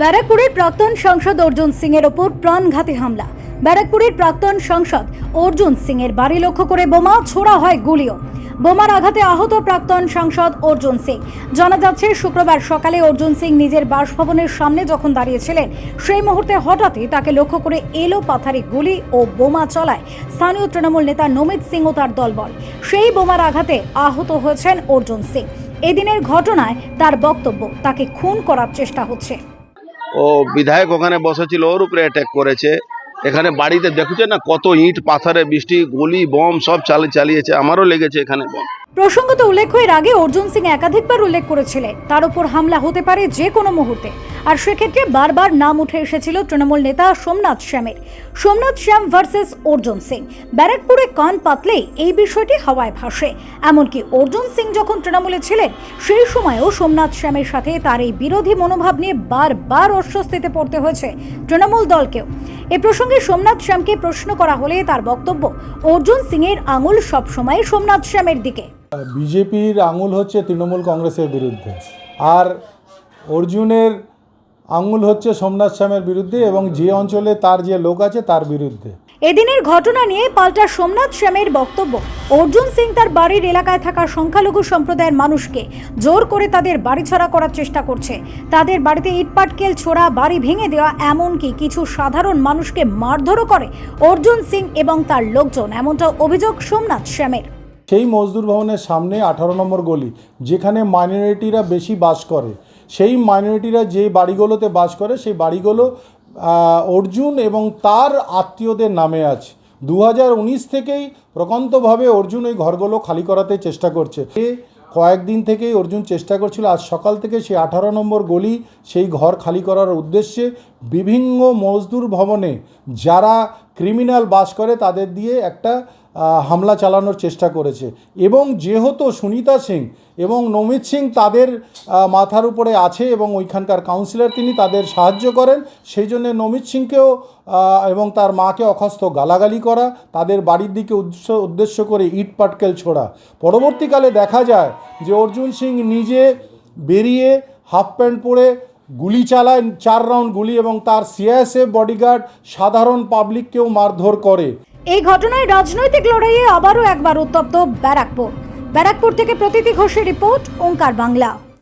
ব্যারাকপুরের প্রাক্তন সাংসদ অর্জুন সিং এর ওপর প্রাণঘাতী হামলা। ব্যারাকপুরের প্রাক্তন সাংসদ অর্জুন সিং এর বাড়ি লক্ষ্য করে বোমা ছোড়া হয় গুলিও। বোমার আঘাতে আহত প্রাক্তন সাংসদ অর্জুন সিং। জানা যাচ্ছে, শুক্রবার সকালে অর্জুন সিং নিজের বাসভবনের সামনে যখন দাঁড়িয়েছিলেন, সেই মুহূর্তে হঠাৎই তাকে লক্ষ্য করে এলো পাথারি গুলি ও বোমা চলায়। স্থানীয় তৃণমূল নেতা নমিত সিং ও তার দলবল। সেই বোমার আঘাতে আহত হয়েছেন অর্জুন সিং। এদিনের ঘটনায় তার বক্তব্য তাকে খুন করার চেষ্টা হচ্ছে। ও বিধায়ক ওখানে বসেছিল, ওর উপরে অ্যাটাক করেছে। এখানে বাড়িতে দেখছে না কত ইট, পাথরে বৃষ্টি, গুলি বম সব চালিয়ে চালিয়েছে, আমারও লেগেছে এখানে বম প্রসঙ্গত উল্লেখ এর আগে অর্জুন সিং একাধিকবার উল্লেখ করেছিলেন, তার উপর হামলা হতে পারে যে কোনো মুহূর্তে। আর সেক্ষেত্রে বারবার নাম উঠে এসেছিল তৃণমূল নেতা সোমনাথ শ্যামের। সোমনাথ শ্যাম ভার্সেস অর্জুন সিং। ব্যারাকপুরে কান পাতলেই এই বিষয়টি হাওয়ায় ভাসে। এমনকি অর্জুন সিং যখন তৃণমূলে ছিলেন, সেই সময়ও সোমনাথ শ্যামের সাথে তার এই বিরোধী মনোভাব নিয়ে বারবার অস্বস্তিতে পড়তে হয়েছে তৃণমূল দলকেও। এ প্রসঙ্গে সোমনাথ শ্যামকে প্রশ্ন করা হলে তার বক্তব্য, অর্জুন সিং এর আঙুল সবসময় সোমনাথ শ্যামের দিকে। বিজেপির আঙুল হচ্ছে তৃণমূল কংগ্রেসের বিরুদ্ধে। আর অর্জুনের আঙুল হচ্ছে সোমনাথ শ্যামের বিরুদ্ধে এবং যে অঞ্চলে তার যে লোক আছে তার বিরুদ্ধে। এদিনের ঘটনা নিয়ে পাল্টা সোমনাথ শ্যামের বক্তব্য। অর্জুন সিং তার বাড়ির এলাকায় থাকা সংখ্যালঘু সম্প্রদায়ের মানুষকে জোর করে তাদের বাড়ি ছাড়া করার চেষ্টা করছে। তাদের বাড়িতে ইটপাটকেল ছোড়া বাড়ি ভেঙে দেওয়া এমনকি কিছু সাধারণ মানুষকে মারধরও করে অর্জুন সিং এবং তার লোকজন এমনটা অভিযোগ সোমনাথ শ্যামের। সেই মজদুর ভবনের সামনে আঠারো নম্বর গলি যেখানে মাইনরিটিরা বেশি বাস করে। সেই মাইনরিটিরা যে বাড়িগুলোতে বাস করে, সেই বাড়িগুলো অর্জুন এবং তার আত্মীয়দের নামে আছে। দু হাজার উনিশ থেকেই প্রকান্তভাবে অর্জুন ওই ঘরগুলো খালি করাতে চেষ্টা করছে। কয়েকদিন থেকেই অর্জুন চেষ্টা করছিল, আজ সকাল থেকে সেই আঠারো নম্বর গলি সেই ঘর খালি করার উদ্দেশ্যে বিভিন্ন মজদুর ভবনে যারা ক্রিমিনাল বাস করে, তাদের দিয়ে একটা হামলা চালানোর চেষ্টা করেছে। এবং যেহেতু সুনিতা সিং এবং নমিত সিং তাদের মাথার উপরে আছে এবং ওইখানকার কাউন্সিলর তিনি তাদের সাহায্য করেন, সেই জন্যে নমিত সিংকেও এবং তার মাকে অখস্ত গালাগালি করা, তাদের বাড়ির দিকে উদ্দেশ্য উদ্দেশ্য করে ইট পাটকেল ছোড়া। পরবর্তীকালে দেখা যায় যে অর্জুন সিং নিজে বেরিয়ে হাফ প্যান্ট পরে গুলি চালায়, চার রাউন্ড গুলি এবং তার সিআইএসএফ বডিগার্ড সাধারণ পাবলিককেও মারধর করে। এই ঘটনায় রাজনৈতিক লড়াইয়ে আবারও একবার উত্তপ্ত ব্যারাকপুর। ব্যারাকপুর থেকে প্রতীতি ঘোষের রিপোর্ট, ওঙ্কার বাংলা।